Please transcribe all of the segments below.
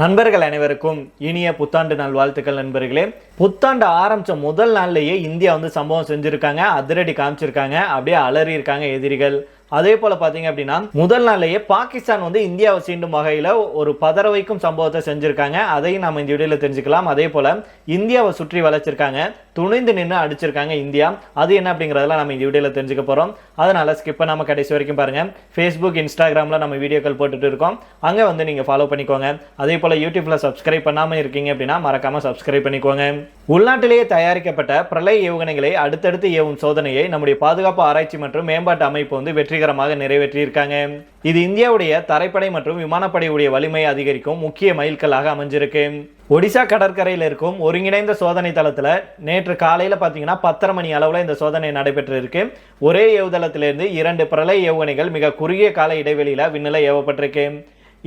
நண்பர்கள் அனைவருக்கும் இனிய புத்தாண்டு நல்வாழ்த்துக்கள் நண்பர்களே. புத்தாண்டு ஆரம்பித்த முதல் நாள்லேயே இந்தியா வந்து சம்பவம் செஞ்சுருக்காங்க அதிரடி காமிச்சிருக்காங்க அப்படியே அலறி இருக்காங்க எதிரிகள். அதே போல பாத்தீங்க அப்படின்னா முதல் நாள்லயே பாகிஸ்தான் வந்து இந்தியாவை சீண்டும் வகையில ஒரு பதற வைக்கும் சம்பவத்தை செஞ்சிருக்காங்க. அதையும் நம்ம இந்த வீடியோல தெரிஞ்சுக்கலாம். அதே போல இந்தியாவை சுற்றி வளைச்சிருக்காங்க துணிந்து நின்று அடிச்சிருக்காங்க இந்தியா. அது என்ன அப்படிங்கறதெல்லாம் நம்ம இந்த வீடியோல தெரிஞ்சுக்க போறோம். அதனால ஸ்கிப் பண்ணாமல் கடைசி வரைக்கும் பாருங்க. ஃபேஸ்புக் இன்ஸ்டாகிராம்ல நம்ம வீடியோக்கள் போட்டுட்டு இருக்கோம். அங்க வந்து நீங்க ஃபாலோ பண்ணிக்கோங்க. அதே போல யூடியூப்ல சப்ஸ்கிரைப் பண்ணாம இருக்கீங்க அப்படின்னா மறக்காம சப்ஸ்கிரைப் பண்ணிக்கோங்க. உள்நாட்டிலேயே தயாரிக்கப்பட்ட பிரளய ஏவுகணைகளை அடுத்தடுத்து ஏவும் சோதனையை நம்முடைய பாதுகாப்பு ஆராய்ச்சி மற்றும் மேம்பாட்டு அமைப்பு வந்து வெற்றிகரமாக நிறைவேற்றியிருக்காங்க. இது இந்தியாவுடைய தரைப்படை மற்றும் விமானப்படையுடைய வலிமையை அதிகரிக்கும் முக்கிய மைல்கல்லாக அமைஞ்சிருக்கு. ஒடிசா கடற்கரையில் இருக்கும் ஒருங்கிணைந்த சோதனை தளத்தில் நேற்று காலையில் பார்த்தீங்கன்னா பத்தரை மணி அளவில் இந்த சோதனை நடைபெற்றிருக்கு. ஒரே ஏவுதளத்திலிருந்து இரண்டு பிரளய ஏவுகணைகள் மிக குறுகிய கால இடைவெளியில் விண்ணில ஏவப்பட்டிருக்கு.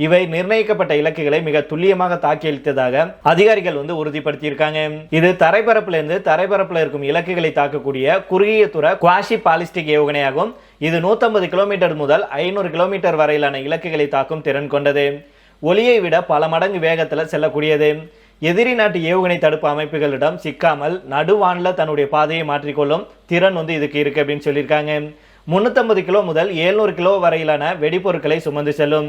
இவை நிர்ணயிக்கப்பட்ட இலக்குகளை மிக துல்லியமாக தாக்கியளித்ததாக அதிகாரிகள் வந்து உறுதிப்படுத்தியிருக்காங்க. இது தரைப்பரப்புல இருந்து தரைப்பரப்புல இருக்கும் இலக்குகளை தாக்கக்கூடிய குறுகிய துற குவாஷி பாலிஸ்டிக் ஏவுகணையாகும். இது 150 கிலோமீட்டர் முதல் ஐநூறு கிலோமீட்டர் வரையிலான இலக்குகளை தாக்கும் திறன் கொண்டது. ஒளியை விட பல மடங்கு வேகத்தில் செல்லக்கூடியது. எதிரி நாட்டு ஏவுகணை தடுப்பு அமைப்புகளிடம் சிக்காமல் நடுவானில் தன்னுடைய பாதையை மாற்றிக்கொள்ளும் திறன் வந்து இதுக்கு இருக்கு அப்படின்னு சொல்லியிருக்காங்க. 350 கிலோ முதல் 700 கிலோ வரையிலான வெடிபொருட்களை சுமந்து செல்லும்.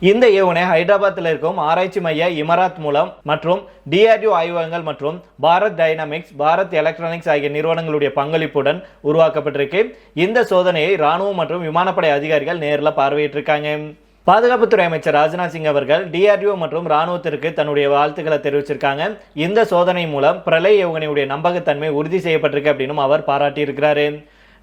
இந்த ஏவுகணை ஹைதராபாத்தில் இருக்கும் ஆராய்ச்சி மைய இமராத் மூலம் மற்றும் டிஆர்டிஓ ஆய்வகங்கள் மற்றும் பாரத் டைனமிக்ஸ் பாரத் எலக்ட்ரானிக்ஸ் ஆகிய நிறுவனங்களுடைய பங்களிப்புடன் உருவாக்கப்பட்டிருக்கு. இந்த சோதனையை ராணுவம் மற்றும் விமானப்படை அதிகாரிகள் நேரில் பார்வையிட்டிருக்காங்க. பாதுகாப்புத்துறை அமைச்சர் ராஜ்நாத் சிங் அவர்கள் டிஆர்டிஓ மற்றும் ராணுவத்திற்கு தன்னுடைய வாழ்த்துக்களை தெரிவிச்சிருக்காங்க. இந்த சோதனை மூலம் பிரளய ஏவுகணையுடைய நம்பகத்தன்மை உறுதி செய்யப்பட்டிருக்கு அப்படின்னும் அவர் பாராட்டியிருக்கிறாரு.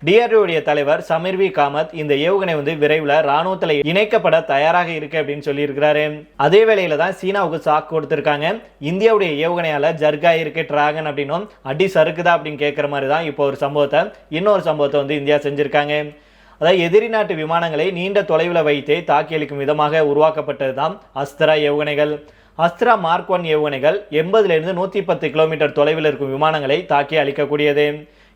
டிஆர்டிஓடைய தலைவர் சமீர் வி. காமத் இந்த ஏவுகணை வந்து விரைவில் ராணுவத்தில் இணைக்கப்பட தயாராக இருக்கு அப்படின்னு சொல்லியிருக்கிறாரு. அதே வேளையில தான் சீனாவுக்கு சாக்கு கொடுத்திருக்காங்க. இந்தியாவுடைய ஏவுகணையால ஜர்கா இருக்கு டிராகன் அப்படின்னும் அடி சறுக்குதா அப்படின்னு கேட்குற மாதிரி தான் இப்போ ஒரு சம்பவத்தை இன்னொரு சம்பவத்தை வந்து இந்தியா செஞ்சிருக்காங்க. அதாவது எதிரி நாட்டு விமானங்களை நீண்ட தொலைவில் வைத்தே தாக்கி அளிக்கும் விதமாக உருவாக்கப்பட்டது தான் அஸ்திரா ஏவுகணைகள். அஸ்திரா மார்க் ஒன் ஏவுகணைகள் எண்பதுலேருந்து நூற்றி பத்து கிலோமீட்டர் தொலைவில் இருக்கும் விமானங்களை தாக்கி அளிக்கக்கூடியது.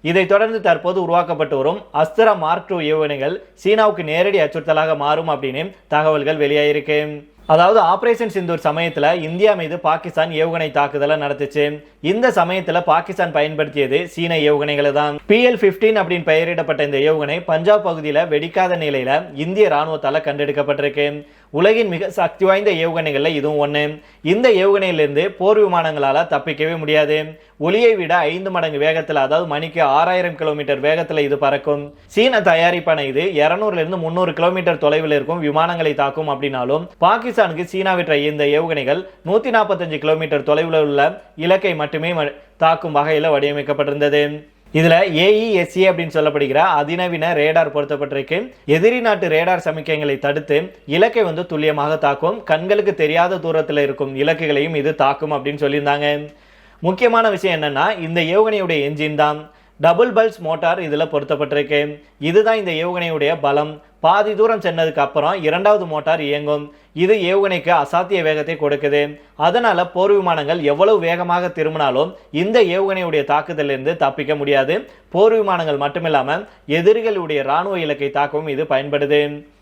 இதைத் தொடர்ந்து தற்போது உருவாக்கப்பட்டு வரும் அஸ்திரா மார்க் டூ ஏவுகணைகள் சீனாவுக்கு நேரடி அச்சுறுத்தலாக மாறும் அப்படின்னு தகவல்கள் வெளியாயிருக்கு. அதாவது ஆபரேஷன் சிந்தூர் சமயத்தில் இந்தியா மீது பாகிஸ்தான் ஏவுகணை தாக்குதலை நடத்துச்சு. இந்த சமயத்தில் பாகிஸ்தான் பயன்படுத்தியது சீன ஏவுகணைகளை தான். பிஎல் பிப்டீன் அப்படின்னு பெயரிடப்பட்ட இந்த ஏவுகணை பஞ்சாப் பகுதியில் வெடிக்காத நிலையில் இந்திய ராணுவத்தால் கண்டெடுக்கப்பட்டிருக்கு. உலகின் மிக சக்தி வாய்ந்த ஏவுகணைகளில் இதுவும் ஒன்று இந்த ஏவுகணையிலிருந்து போர் விமானங்களால் தப்பிக்கவே முடியாது. ஒளியை விட ஐந்து மடங்கு வேகத்தில் அதாவது மணிக்கு ஆறாயிரம் கிலோமீட்டர் வேகத்தில் இது பறக்கும். சீன தயாரிப்பான இது இரநூறுலேருந்து முந்நூறு கிலோமீட்டர் தொலைவில் இருக்கும் விமானங்களை தாக்கும் அப்படின்னாலும் பாகிஸ்தானுக்கு சீனா விற்ற இந்த ஏவுகணைகள் நூற்றி நாற்பத்தஞ்சு கிலோமீட்டர் தொலைவில் உள்ள இலக்கை மட்டுமே ம- தாக்கும் வகையில் வடிவமைக்கப்பட்டிருந்தது. இதுல ஏஇஎஸ்சி அப்படின்னு சொல்லப்படுகிற அதிநவீன ரேடார் பொருத்தப்பட்டிருக்கு. எதிரி நாட்டு ரேடார் சமிக்கைகளை தடுத்து இலக்கை வந்து துல்லியமாக தாக்கும். கண்களுக்கு தெரியாத தூரத்தில் இருக்கும் இலக்குகளையும் இது தாக்கும் அப்படின்னு சொல்லியிருந்தாங்க. முக்கியமான விஷயம் என்னன்னா இந்த ஏவுகணையுடைய என்ஜின் தான். டபுள் பல்ஸ் மோட்டார் இதில் பொருத்தப்பட்டிருக்கு. இதுதான் இந்த ஏவுகணையுடைய பலம். பாதி தூரம் சென்னதுக்கு அப்புறம் இரண்டாவது மோட்டார் இயங்கும். இது ஏவுகணைக்கு அசாத்திய வேகத்தை கொடுக்குது. அதனால போர் விமானங்கள் எவ்வளவு வேகமாக திரும்பினாலும் இந்த ஏவுகணையுடைய தாக்குதலிருந்து தப்பிக்க முடியாது. போர் விமானங்கள் மட்டுமில்லாமல் எதிரிகளுடைய ராணுவ இலக்கை தாக்கவும் இது பயன்படுது.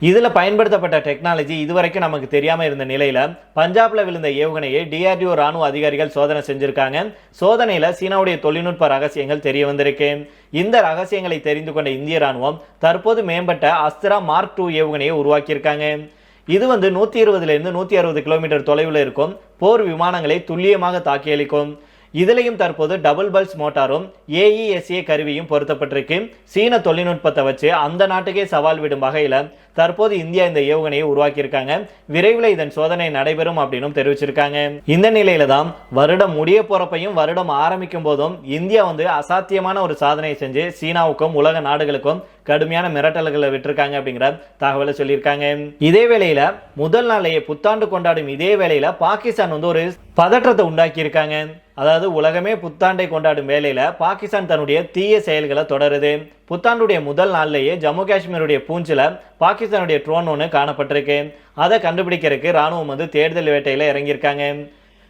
இதில் பயன்படுத்தப்பட்ட டெக்னாலஜி இதுவரைக்கும் நமக்கு தெரியாமல் இருந்த நிலையில் பஞ்சாப்ல விழுந்த ஏவுகணையை டிஆர்டிஓ ராணுவ அதிகாரிகள் சோதனை செஞ்சிருக்காங்க. சோதனையில் சீனாவுடைய தொழில்நுட்ப ரகசியங்கள் தெரிய வந்திருக்கு. இந்த ரகசியங்களை தெரிந்து கொண்ட இந்திய ராணுவம் தற்போது மேம்பட்ட அஸ்திரா மார்க் டூ ஏவுகணையை உருவாக்கியிருக்காங்க. இது வந்து நூற்றி இருபதுலேருந்து நூற்றி அறுபது கிலோமீட்டர் தொலைவில் இருக்கும் போர் விமானங்களை துல்லியமாக தாக்கியளிக்கும். இதுலையும் தற்போது டபுள் பல்ஸ் மோட்டாரும் ஏஇஎஸ்ஏ கருவியும் பொருத்தப்பட்டிருக்கு. சீன தொழில்நுட்பத்தை வச்சு அந்த நாட்டுக்கே சவால் விடும் வகையில் தற்போது இந்தியா இந்த ஏவுகணையை உருவாக்கியிருக்காங்க. விரைவில் இதன் சோதனை நடைபெறும் அப்படின்னு தெரிவிச்சிருக்காங்க. இந்த நிலையில தான் வருடம் முடிய போறப்பையும் வருடம் ஆரம்பிக்கும் போதும் இந்தியா வந்து அசாத்தியமான ஒரு சாதனையை செஞ்சு சீனாவுக்கும் உலக நாடுகளுக்கும் கடுமையான மிரட்டல்களை விட்டுருக்காங்க அப்படிங்கிற தகவலை சொல்லியிருக்காங்க. இதே வேளையில முதல் நாளையே புத்தாண்டு கொண்டாடும் இதே வேளையில பாகிஸ்தான் வந்து ஒரு பதற்றத்தை உண்டாக்கி இருக்காங்க அதாவது உலகமே புத்தாண்டை கொண்டாடும் வேலையில் பாகிஸ்தான் தன்னுடைய தீய செயல்களை தொடருது. புத்தாண்டுடைய முதல் நாள்லேயே ஜம்மு காஷ்மீருடைய பூஞ்சில பாகிஸ்தானுடைய ட்ரோன் ஒன்று காணப்பட்டிருக்கு. அதை கண்டுபிடிக்கிறதுக்கு ராணுவம் வந்து தேடுதல் வேட்டையில இறங்கியிருக்காங்க.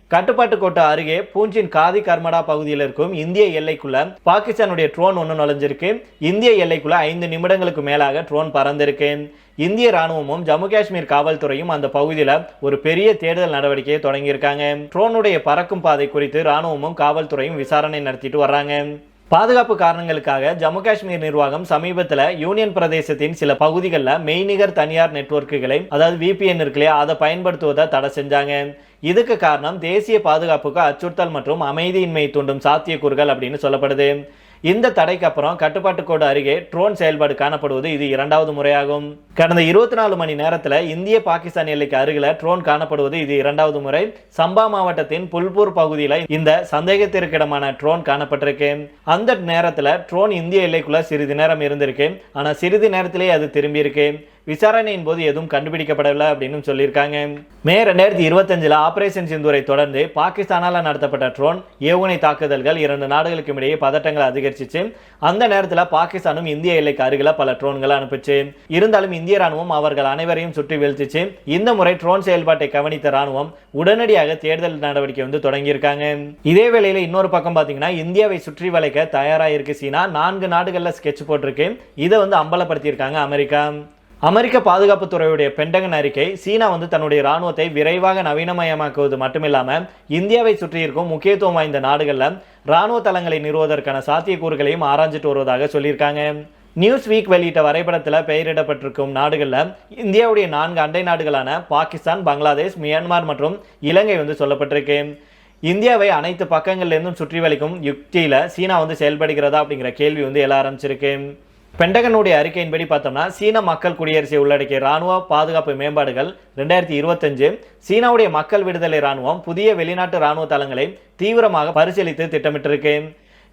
கட்டுப்பாட்டு கோட்டை அருகே பூஞ்சின் காதி கர்மடா பகுதியில் இருக்கும் இந்திய எல்லைக்குள்ள பாகிஸ்தானுடைய ட்ரோன் ஒன்று நுழைஞ்சிருக்கு. இந்திய எல்லைக்குள்ள ஐந்து நிமிடங்களுக்கு மேலாக ட்ரோன் பறந்திருக்கு. இந்திய ராணுவமும் ஜம்மு காஷ்மீர் காவல்துறையும் அந்த பகுதியில் ஒரு பெரிய தேடுதல் நடவடிக்கையை தொடங்கியிருக்காங்க. ட்ரோனுடைய பறக்கும் பாதை குறித்து ராணுவமும் காவல்துறையும் விசாரணை நடத்திட்டு வர்றாங்க. பாதுகாப்பு காரணங்களுக்காக ஜம்மு காஷ்மீர் நிர்வாகம் சமீபத்தில் யூனியன் பிரதேசத்தின் சில பகுதிகளில் மெய்நிகர் தனியார் நெட்வொர்க்குகளை அதாவது விபிஎன் இருக்குல்லையா அதை பயன்படுத்துவதை தடை செஞ்சாங்க. இதுக்கு காரணம் தேசிய பாதுகாப்புக்கு அச்சுறுத்தல் மற்றும் அமைதியின்மை தூண்டும் சாத்தியக்கூறுகள் அப்படின்னு சொல்லப்படுது. இந்த தடைக்கு அப்புறம் கட்டுப்பாட்டு கோடு அருகே ட்ரோன் செயல்பாடு காணப்படுவது இது இரண்டாவது முறையாகும். கடந்த இருபத்தி நாலு மணி நேரத்தில் இந்திய பாகிஸ்தான் எல்லைக்கு அருகில் ட்ரோன் காணப்படுவது இது இரண்டாவது முறை. சம்பா மாவட்டத்தின் புல்பூர் பகுதியில் இந்த சந்தேகத்திற்கிடமான ட்ரோன் காணப்பட்டிருக்கு. அந்த நேரத்தில் ட்ரோன் இந்திய எல்லைக்குள்ள சிறிது நேரம் இருந்திருக்கு. ஆனால் சிறிது நேரத்திலேயே அது திரும்பியிருக்கு. விசாரணையின் போது எதுவும் கண்டுபிடிக்கப்படவில்லை அப்படின்னு சொல்லியிருக்காங்க. மே ரெண்டாயிரத்தி இருபத்தஞ்சில் ஆபரேஷன் சிந்தூரை தொடர்ந்து பாகிஸ்தானால் நடத்தப்பட்ட ட்ரோன் ஏவுகணை தாக்குதல்கள் இரண்டு நாடுகளுக்கும் இடையே பதட்டங்கள் அதிகரிச்சிச்சு. அந்த நேரத்தில் பாகிஸ்தானும் இந்திய எல்லைக்கு அருகில் பல ட்ரோன்களை அனுப்பிச்சு. இருந்தாலும் இந்திய ராணுவம் அவர்கள் அனைவரையும் சுற்றி வீழ்த்திச்சு. இந்த முறை ட்ரோன் செயல்பாட்டை கவனித்த ராணுவம் உடனடியாக தேர்தல் நடவடிக்கை வந்து தொடங்கியிருக்காங்க. இதே வேளையில் இன்னொரு பக்கம் பார்த்தீங்கன்னா இந்தியாவை சுற்றி வளைக்க தயாராக இருக்கு சீனா. நான்கு நாடுகளில் ஸ்கெட்ச் போட்டிருக்கு. இதை வந்து அம்பலப்படுத்தியிருக்காங்க அமெரிக்கா. அமெரிக்க பாதுகாப்புத்துறையுடைய பெண்டகன் அறிக்கை சீனா வந்து தன்னுடைய ராணுவத்தை விரைவாக நவீனமயமாக்குவது மட்டுமில்லாமல் இந்தியாவை சுற்றியிருக்கும் முக்கியத்துவம் வாய்ந்த நாடுகளில் ராணுவ தளங்களை நிறுவுவதற்கான சாத்தியக்கூறுகளையும் ஆராய்ஞ்சிட்டு வருவதாக சொல்லியிருக்காங்க. நியூஸ் வீக் வெளியிட்ட வரைபடத்தில் பெயரிடப்பட்டிருக்கும் நாடுகளில் இந்தியாவுடைய நான்கு அண்டை நாடுகளான பாகிஸ்தான் பங்களாதேஷ் மியான்மர் மற்றும் இலங்கை வந்து சொல்லப்பட்டிருக்கு. இந்தியாவை அனைத்து பக்கங்கள்லேருந்தும் சுற்றி வலிக்கும் யுக்தியில் சீனா வந்து செயல்படுகிறதா அப்படிங்கிற கேள்வி வந்து எழ ஆரம்பிச்சிருக்கு. பெண்டகனுடைய அறிக்கையின்படி பார்த்தோம்னா சீன மக்கள் குடியரசை உள்ளடக்கிய ராணுவ பாதுகாப்பு மேம்பாடுகள் ரெண்டாயிரத்தி இருபத்தஞ்சு சீனாவுடைய மக்கள் விடுதலை ராணுவம் புதிய வெளிநாட்டு ராணுவ தளங்களை தீவிரமாக பரிசீலித்து திட்டமிட்டிருக்கு.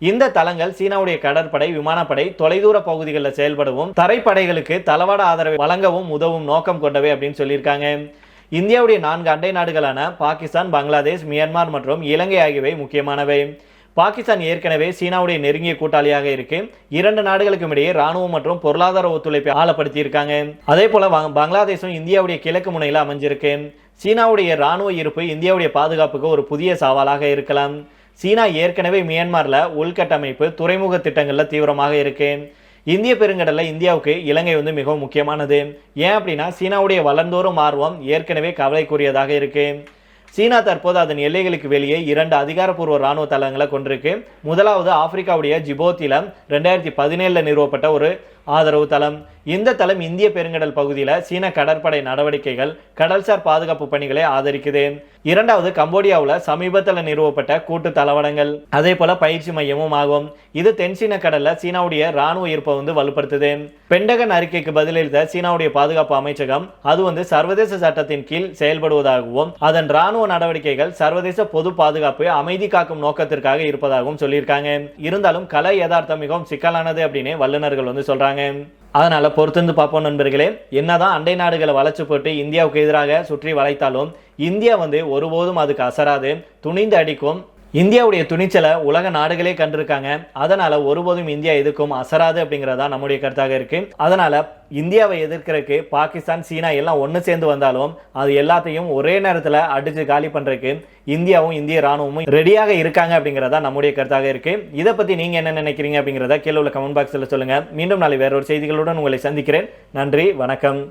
இந்த தளங்கள் சீனாவுடைய கடற்படை விமானப்படை தொலைதூர பகுதிகளில் செயல்படவும் தரைப்படைகளுக்கு தளவாட ஆதரவை வழங்கவும் உதவும் நோக்கம் கொண்டவை அப்படின்னு சொல்லியிருக்காங்க. இந்தியாவுடைய நான்கு அண்டை நாடுகளான பாகிஸ்தான் பங்களாதேஷ் மியான்மர் மற்றும் இலங்கை ஆகியவை முக்கியமானவை. பாகிஸ்தான் ஏற்கனவே சீனாவுடைய நெருங்கிய கூட்டாளியாக இருக்கு. இரண்டு நாடுகளுக்கும் இடையே ராணுவம் மற்றும் பொருளாதார ஒத்துழைப்பை ஆழப்படுத்தி இருக்காங்க அதே போல பங்களாதேஷும் இந்தியாவுடைய கிழக்கு முனையில் அமைஞ்சிருக்கு. சீனாவுடைய ராணுவ இருப்பு இந்தியாவுடைய பாதுகாப்புக்கு ஒரு புதிய சவாலாக இருக்கலாம். சீனா ஏற்கனவே மியான்மரில் உள்கட்டமைப்பு துறைமுக திட்டங்களில் தீவிரமாக இருக்கு. இந்திய பெருங்கடலில் இந்தியாவுக்கு இலங்கை வந்து மிகவும் முக்கியமானது. ஏன் அப்படின்னா சீனாவுடைய வளர்ந்தோறும் ஆர்வம் ஏற்கனவே கவலைக்குரியதாக இருக்குது சீனா தற்போது அதன் எல்லைகளுக்கு வெளியே இரண்டு அதிகாரப்பூர்வ ராணுவ தளங்களை கொண்டிருக்கு. முதலாவது ஆப்பிரிக்காவுடைய ஜிபோத்தில ரெண்டாயிரத்தி பதினேழுல நிறுவப்பட்ட ஒரு ஆதரவு தளம். இந்த தளம் இந்திய பெருங்கடல் பகுதியில் சீன கடற்படை நடவடிக்கைகள் கடல்சார் பாதுகாப்பு பணிகளை ஆதரிக்குது. இரண்டாவது கம்போடியாவில் சமீபத்தில் நிறுவப்பட்ட கூட்டு தளவாடங்கள். அதே போல பயிற்சி மையமும் ஆகும். இது தென்சீன கடல்ல சீனாவுடைய ராணுவ இருப்பை வந்து வலுப்படுத்துது. பெண்டகன் அறிக்கைக்கு பதிலளித்த சீனாவுடைய பாதுகாப்பு அமைச்சகம் அது வந்து சர்வதேச சட்டத்தின் கீழ் செயல்படுவதாகவும் அதன் ராணுவ நடவடிக்கைகள் சர்வதேச பொது பாதுகாப்பு அமைதி காக்கும் நோக்கத்திற்காக இருப்பதாகவும் சொல்லியிருக்காங்க. இருந்தாலும் கலை யதார்த்தம் மிகவும் சிக்கலானது அப்படின்னு வல்லுநர்கள் வந்து சொல்றாங்க. அதனால் பொறுத்திருந்து பார்ப்போம் நண்பர்களே. என்னதான் அண்டை நாடுகளை வளைச்சு போட்டு இந்தியாவுக்கு எதிராக சுற்றி வளைத்தாலும் இந்தியா வந்து ஒருபோதும் அதுக்கு அசராது. துணிந்து அடிக்கும் இந்தியாவுடைய துணிச்சலை உலக நாடுகளே கண்டிருக்காங்க. அதனால ஒருபோதும் இந்தியா எதுக்கும் அசராது அப்படிங்கிறதா நம்முடைய கருத்தாக இருக்கு. அதனால இந்தியாவை எதிர்க்கிறதுக்கு பாகிஸ்தான் சீனா எல்லாம் ஒன்று சேர்ந்து வந்தாலும் அது எல்லாத்தையும் ஒரே நேரத்தில் அடிச்சு காலி பண்ணுறதுக்கு இந்தியாவும் இந்திய ராணுவமும் ரெடியாக இருக்காங்க அப்படிங்கிறதா நம்முடைய கருத்தாக இருக்கு. இதை பற்றி நீங்கள் என்ன நினைக்கிறீங்க அப்படிங்கிறத கீழே உள்ள கமெண்ட் பாக்ஸில் சொல்லுங்கள் மீண்டும் நாளை வேறொரு செய்திகளுடன் உங்களை சந்திக்கிறேன். நன்றி வணக்கம்.